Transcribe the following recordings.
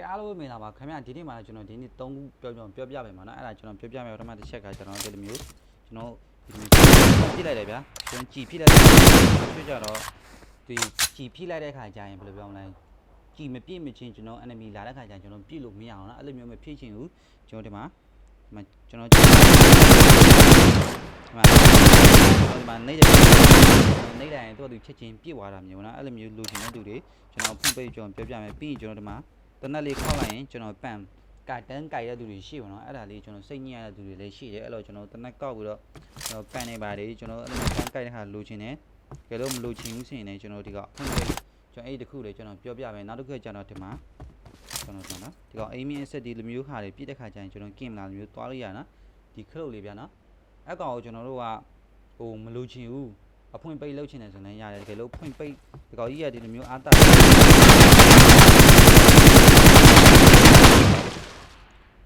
ကဲအားလုံးမင်္ဂလာပါခင်ဗျာဒီနေ့မှာလည်းကျွန်တော်ဒီနေ့၃ခုပြောပြောပြောပြမယ်မှာနော်အဲ့ဒါကျွန်တော်ပြောပြမယ်ပထမတစ်ချက်ကကျွန်တော်ဒီလိုမျိုးကျွန်တော်ဒီလိုပြစ်လိုက်တယ်ဗျာကျွန်တော်ကြည်ပြစ်လိုက်တယ်ဆွကြတော့ဒီကြည်ပြစ်လိုက်တဲ့ခါကျရင်ဘယ်လိုပြောမလဲကြည်မပြည့်မချင်းကျွန်တော် enemy လာတဲ့ခါကျရင်ကျွန်တော်ပြစ်လို့မရအောင်နော်အဲ့လိုမျိုးမဖြစ်ချင်ဘူးကျွန်တော်ဒီမှာဒီမှာကျွန်တော်ဒီမှာဒီမှာနေတဲ့နေတိုင်းတော့သူချက်ချင်းပြစ်သွားတာမျိုးနော်အဲ့လိုမျိုးလိုချင်တဲ့သူတွေကျွန်တော်ဖွင့်ပေးကျွန်တော်ပြောပြမယ်ပြီးရင်ကျွန်တော်ဒီမှာ တနက်လေးခောက်လိုက်ရင်ကျွန်တော်ပန်ကတန်းကြိုက်တဲ့သူတွေရှိပါတော့အဲ့ဒါလေးကျွန်တော်စိတ်ညစ်ရတဲ့သူတွေလည်းရှိတယ်အဲ့တော့ကျွန်တော်တနက်ကောက်ပြီးတော့ကျွန်တော်ပန်နေပါတယ်ကျွန်တော်အဲ့လိုပန်ကြိုက်တဲ့ဟာလိုချင်တယ်ကြလို့မလိုချင်ဘူးဆိုရင်လည်းကျွန်တော်ဒီကအဖွင့်ပေးကျွန်တော်အဲ့ဒီတစ်ခုလေးကျွန်တော်ပြောပြမယ်နောက်တစ်ခုကကျွန်တော်ဒီမှာကျွန်တော်ကျွန်တော်ဒီကောင်အိမ်မင်းဆက်ဒီလိုမျိုးဟာတွေပြည့်တဲ့ခါကျရင်ကျွန်တော်ကင်မလာလိုမျိုးသွားလို့ရနော်ဒီခလုတ်လေးဗျာနော်အဲ့ကောင်ကိုကျွန်တော်တို့ကဟိုမလိုချင်ဘူးအဖွင့်ပိတ်လုပ်ချင်တယ်ဆိုရင်လည်းရတယ်တကယ်လို့ဖွင့်ပိတ်ဒီကောင်ကြီးကဒီလိုမျိုးအားတ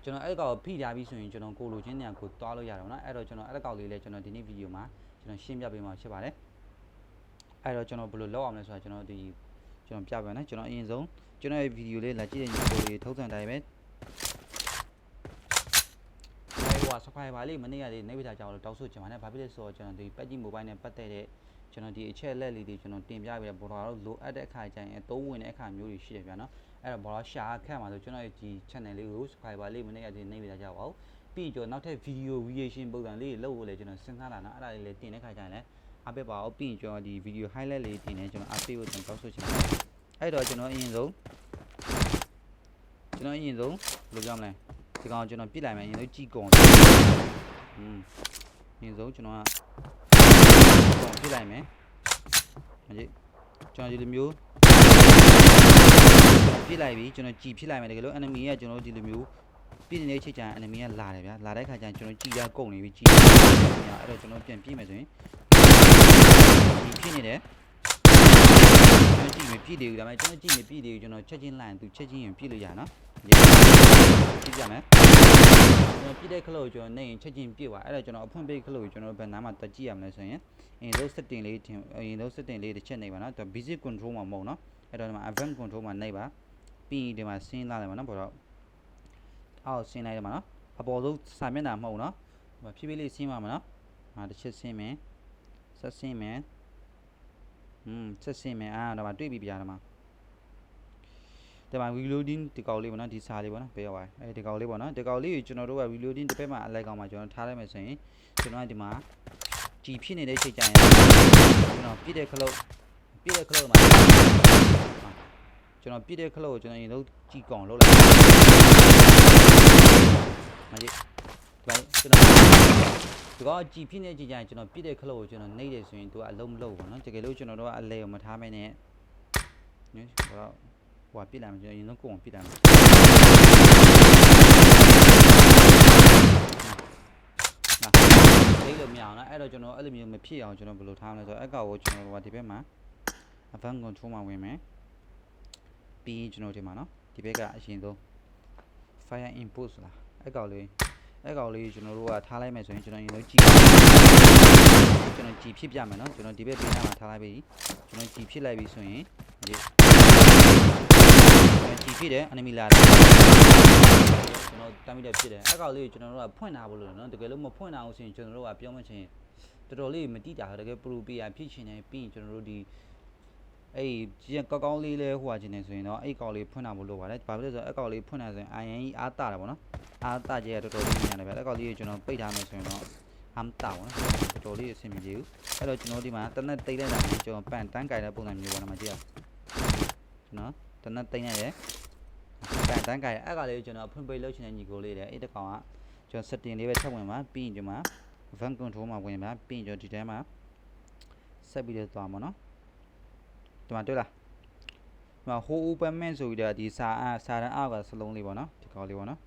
ကျွန်တော်အဲ့ကောင်ကိုဖိထားပြီးဆိုရင်ကျွန်တော်ကိုလိုချင်းနေရာကိုတွားလို့ရတော့နော်အဲ့တော့ကျွန်တော်အဲ့ကောင်လေးလည်းကျွန်တော်ဒီနေ့ဗီဒီယိုမှာကျွန်တော်ရှင်းပြပေးမှာဖြစ်ပါတယ်အဲ့တော့ကျွန်တော်ဘယ်လိုလုပ်အောင်လဲဆိုတာကျွန်တော်ဒီကျွန်တော်ပြပါမယ်ကျွန်တော်အရင်ဆုံးကျွန်တော်ရဲ့ဗီဒီယိုလေးလာကြည့်တဲ့ညီကိုလေးထုံးစံတိုင်းပဲအဲ့ဟို subscriber လေးမနေ့ကလေးနေဝိတာကြောင်လို့တောက်ဆိုချင်ပါတယ်ဘာဖြစ်လဲဆိုတော့ကျွန်တော်ဒီပတ်ကြီး mobile နဲ့ပတ်သက်တဲ့ကျွန်တော်ဒီအချက်အလက်လေးတွေကျွန်တော်တင်ပြပေးတဲ့ဘော်ဒါတော့လိုအပ်တဲ့အခါကျရင်အသုံးဝင်တဲ့အခါမျိုးတွေရှိတယ်ဗျာနော် အဲ့တော့ဘော်ဒါရှာခက်မှာဆိုကျွန်တော်ရဲ့ဒီ channel လေးကို subscriber လေးမနေ့ကဒီနေဝိတာကြောင်ပါဦးပြီးကျွန်တော်နောက်ထပ် video reaction ပုံစံလေးလုပ်ဖို့လည်းကျွန်တော်စဉ်းစားလာနော်အဲ့ဒါလေးလည်းတင်တဲ့ခါကျရင်လည်းအားပေးပါဦးပြီးရင်ကျွန်တော်ဒီ video highlight လေးတင်နေကျွန်တော်အားပေးဖို့ကျွန်တော်တောက်ဆိုချင်ပါတယ်အဲ့တော့ကျွန်တော်အရင်ဆုံးကျွန်တော်အရင်ဆုံးဘယ်လိုပြောမလဲဒီကောင်ကျွန်တော်ပြစ်လိုက်မယ်အရင်ဆုံးကြည့်ကုန်อืมအရင်ဆုံးကျွန်တော်ကကောင်ပြစ်လိုက်မယ်မကြည့်ကျွန်တော်ဒီလိုမျိုး ပြစ်လိုက်ပြီကျွန်တော်ကြည်ဖြစ်လိုက်မယ်တကယ်လို့ enemy ကကျွန်တော်ဒီလိုမျိုးပြစ်နေတဲ့ချိန်ကျရင် enemy ကလာတယ်ဗျာလာတဲ့ခါကျရင်ကျွန်တော်ကြည်ရကုန်နေပြီကြည်အဲ့တော့ကျွန်တော်ပြန်ပြစ်မယ်ဆိုရင်ဒီဖြစ်နေတယ်ကျွန်တော်ကြည့်မပြည့်သေးဘူးဒါပေမဲ့ကျွန်တော်ကြည့်မပြည့်သေးဘူးကျွန်တော်ချက်ချင်းလိုက်ရင်သူချက်ချင်းရင်ပြည့်လို့ရနော် ကြည့်ကြမယ်ကျွန်တော်ပြည့်တဲ့ခလို့ကျွန်တော်နေရင်ချက်ချင်းပြည့်သွားအဲ့တော့ကျွန်တော်အဖွင့်ပေးခလို့ကျွန်တော်ဘယ်နားမှာတက်ကြည့်ရမလဲဆိုရင်အရင်ဆုံး setting လေးတင်အရင်ဆုံး setting လေးတစ်ချက်နေပါနော်ဒါ basic control မှာမဟုတ်နော်အဲ့တော့ဒီမှာ advanced control မှာနေပါပြီးရင်ဒီမှာဆင်းလာတယ်မှာနော်ဘောတော့အောက်ဆင်းလိုက်တယ်မှာနော်အပေါ်ဆုံးစာမျက်နှာမဟုတ်နော်ဖြည်းဖြည်းလေးဆင်းပါမှာနော်ဟာတစ်ချက်ဆင်းမယ်ဆက်ဆင်းမယ်อืมဆက်ဆင်းမယ်အာတော့တွေ့ပြီပြရတယ်မှာ ဒီမှာ reloading ဒီကောင်လေးပေါ့နော်ဒီစာလေးပေါ့နော်ပေးရပါတယ်အဲဒီကောင်လေးပေါ့နော်ဒီကောင်လေးကိုကျွန်တော်တို့က reloading တစ်ဖက်မှာအလိုက်ကောင်မှာကျွန်တော်ထားလိုက်မယ်ဆိုရင်ကျွန်တော်ကဒီမှာကြည်ဖြစ်နေတဲ့ချိန်ကျရင်ကျွန်တော်ပြည့်တဲ့ခလုတ်ပြည့်တဲ့ခလုတ်မှာကျွန်တော်ပြည့်တဲ့ခလုတ်ကိုကျွန်တော်ရင်လုံးကြည်ကောင်လုပ်လိုက်မကြီးဒီပိုင်းကျွန်တော်ဒီကောင်ကြည်ဖြစ်နေချိန်ကျရင်ကျွန်တော်ပြည့်တဲ့ခလုတ်ကိုကျွန်တော်နှိမ့်တယ်ဆိုရင်သူကအလုံးမလုံးဘူးနော်တကယ်လို့ကျွန်တော်တို့ကအလဲကိုမထားမဲနဲ့ညတော့ ဟိုကပြစ်လိုက်မယ်ကျွန်တော်ရင်လုံးကိုယ်ပြစ်လိုက်မယ်လိမ့်လို့မရအောင်နော်အဲ့တော့ကျွန်တော်အဲ့လိုမျိုးမဖြစ်အောင်ကျွန်တော်ဘယ်လိုထားမလဲဆိုတော့အကောက်ကိုကျွန်တော်ဟိုဒီဘက်မှာ advanced control မှာဝင်မယ်ပြီးရင်ကျွန်တော်ဒီမှာနော်ဒီဘက်ကအရင်ဆုံး fire input ဆိုတာအကောက်လေးအကောက်လေးကျွန်တော်တို့ကထားလိုက်မယ်ဆိုရင်ကျွန်တော်ရင်လုံးကြည့်ကျွန်တော်ကြည်ဖြစ်ပြမယ်နော်ကျွန်တော်ဒီဘက်ဘေးနားမှာထားလိုက်ပြီကျွန်တော်ကြည်ဖြစ်လိုက်ပြီဆိုရင် ဒီကြည်ဖြစ်တယ် enemy လာတယ်ကျွန်တော်တမ်းပြီးတော့ဖြစ်တယ်အကောက်လေးကိုကျွန်တော်တို့ကဖွင့်ထားဖို့လို့နော်တကယ်လို့မဖွင့်ထားအောင်ဆိုရင်ကျွန်တော်တို့ကပြောမှချင်းတော်တော်လေးမတိတာတကယ်ပရိုပီယာဖြစ်ချင်တယ်ပြီးရင်ကျွန်တော်တို့ဒီအဲ့ကြီးကောက်ကောင်းလေးလဲဟိုဟာချင်တယ်ဆိုရင်တော့အဲ့ကောက်လေးဖွင့်တာဖို့လိုပါတယ်ဘာဖြစ်လဲဆိုတော့အဲ့ကောက်လေးဖွင့်တာဆိုရင် IN ကြီးအားတာတယ်ပေါ့နော်အားတာကြီးကတော်တော်လေးညံ့တယ်ဗျအဲ့ကောက်လေးကိုကျွန်တော်ပိတ်ထားမယ်ဆိုရင်တော့အမ်တာပေါ့နော်တော်တော်လေးအဆင်မပြေဘူးအဲ့တော့ကျွန်တော်ဒီမှာတနက်တိတ်လိုက်တာမျိုးကျွန်တော်ပန်တန်းကြိုင်တဲ့ပုံစံမျိုးပေါ့နော်မကြည့်ရကျွန် တော်တနက်တိတ်နေတယ်ပန်တန်းကြိုင်အဲ့ကလေးကိုကျွန်တော်ဖွင့်ပိတ်လုပ်ချင်တဲ့ညီကိုလေးတယ်အဲ့တကောင်ကကျွန်တော် setting လေးပဲထပ်ဝင်ပါပြီးရင်ကျွန်တော် van control မှာဝင်ပါပြီးရင်ကျွန်တော်ဒီထဲမှာဆက်ပြီးတော့သွားမှာနော်ဒီမှာတွေ့လားဒီမှာ whole open man ဆိုပြီးတော့ဒီစာအစာတန်းအောက်ကစလုံးလေးပေါ့နော်ဒီကောင်လေးပေါ့နော်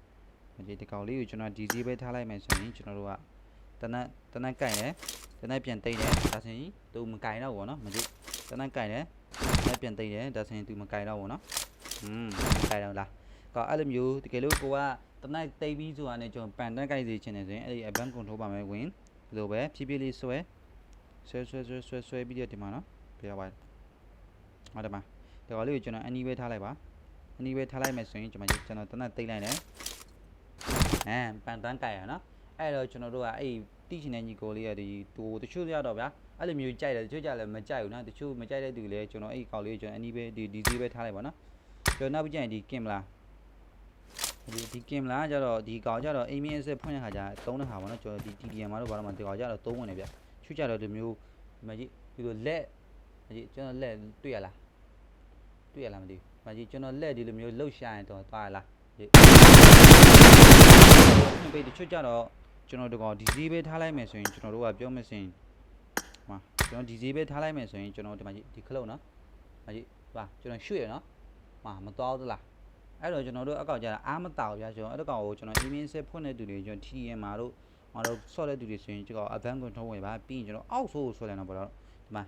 ဒီဒီကောင်လေးကိုကျွန်တော် DC ပဲထားလိုက်မယ်ဆိုရင်ကျွန်တော်တို့ကတနက်တနက်ကင်တယ်တနက်ပြန်တိတ်တယ်ဒါဆိုရင်သူမကင်တော့ဘူးနော်မကြည့်တနက်ကင်တယ်တနက် ပြန်တိတ်တယ်ဒါဆိုရင်သူမကင်တော့ဘူးနော်อืมမကင်တော့လားကောအဲ့လိုမျိုးတကယ်လို့ကိုကတနက်တိတ်ပြီးဆိုတာနဲ့ကျွန်တော်ပန်တန်းကြိုက်စီချင်တယ်ဆိုရင်အဲ့ဒီ advanced control ပါမယ်ဝင်ဒီလိုပဲဖြည်းဖြည်းလေးဆွဲဆွဲဆွဲဆွဲဆွဲဆွဲပြီးတော့ဒီမှာနော်ပြရပါတယ်ဟုတ်တယ်မှာဒီကောင်လေးကိုကျွန်တော် any ပဲထားလိုက်ပါအနီးပဲထားလိုက်မယ်ဆိုရင်ကျွန်တော်ကျွန်တော်တနက်တိတ်လိုက်တယ်ဟမ်ပန်တန်းကြိုင်ရနော် အဲ့တော့ကျွန်တော်တို့ကအဲ့တိချင်တဲ့ညီကိုလေးကဒီတူတချို့ရတော့ဗျာအဲ့လိုမျိုးကြိုက်တယ်တချို့ကြလည်းမကြိုက်ဘူးနော်တချို့မကြိုက်တဲ့သူလည်းကျွန်တော်အဲ့ကောင်လေးကိုကျွန်တော်အနီးပဲဒီဒီစီးပဲထားလိုက်ပါနော်ကျွန်တော်နောက်ပြီးကျရင်ဒီကင်မလာဒီဒီကင်မလာကျတော့ဒီကောင်ကျတော့အိမ်မင်းအစစ်ဖွင့်တဲ့ခါကျသုံးတဲ့ခါပါနော်ကျွန်တော်ဒီ TDM မှာတော့ဘာလို့မှဒီကောင်ကျတော့သုံးဝင်နေဗျချွတ်ကြတော့ဒီမျိုးဒီမကြီးဒီလိုလက်မကြီးကျွန်တော်လက်တွေ့ရလားတွေ့ရလားမသိဘူးမကြီးကျွန်တော်လက်ဒီလိုမျိုးလှုပ်ရှားရင်တော့သွားရလားဒီပေတချွတ်ကြတော့ ကျွန်တော်ဒီကောင်ဒီဈေးပဲထားလိုက်မယ်ဆိုရင်ကျွန်တော်တို့ကပြောမယ်ဆိုရင်ဟာကျွန်တော်ဒီဈေးပဲထားလိုက်မယ်ဆိုရင်ကျွန်တော်ဒီမကြီးဒီခလုတ်နော်မကြီးဟာကျွန်တော်ရွှေ့ရနော်ဟာမတော်သလားအဲ့တော့ကျွန်တော်တို့အကောက်ကြတာအားမတောက်ဗျာကျွန်တော်အဲ့တော့ကောင်ကိုကျွန်တော် email ဆက်ဖွင့်တဲ့သူတွေကျွန်တော် TDM မှာတို့ဟောတော့ဆော့တဲ့သူတွေဆိုရင်ကျွန်တော် advanced control ဝင်ပါပြီးရင်ကျွန်တော်အောက်ဆိုးကိုဆွဲလိုက်တော့ပေါ့တော့ဒီမှာ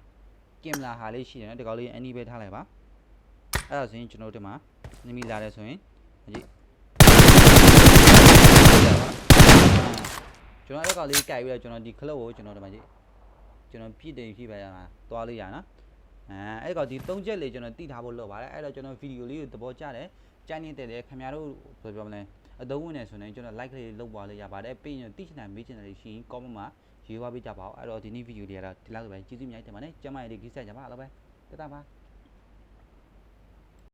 ကင်မလာဟာလေးရှိတယ်နော်ဒီကောင်လေး any ပဲထားလိုက်ပါအဲ့ဒါဆိုရင်ကျွန်တော်တို့ဒီမှာနမီလာတယ်ဆိုရင်ကြည့် ကျွန်တော်အဲ့ကောင်လေးကြိုက်ပြီးတော့ကျွန်တော်ဒီ club ကိုကျွန်တော်ဒီမှာကြည့်ကျွန်တော်ပြည့်တယ်ပြည့်ပါရမှာသွားလို့ရနော်အဲအဲ့ကောင်ဒီ၃ချက်လေးကျွန်တော်တိထားဖို့လုပ်ပါတယ်အဲ့တော့ကျွန်တော်ဗီဒီယိုလေးကိုသဘောကျတယ်ကြိုင်းနေတဲ့လေခင်ဗျားတို့ဘယ်ပြောမလဲအသုံးဝင်နေဆိုရင်ကျွန်တော် like လေးလုပ်ပါလို့ရပါတယ်ပြီးရင်တိချင်တာမေးချင်တာတွေရှိရင် comment မှာရေးသွားပေးကြပါဦးအဲ့တော့ဒီနေ့ဗီဒီယိုလေးကတော့ဒီလောက်ပဲကျေးဇူးအများကြီးတင်ပါတယ်ကျမရဲ့ဒီကိစ္စကြပါအားလုံးပဲတတပါ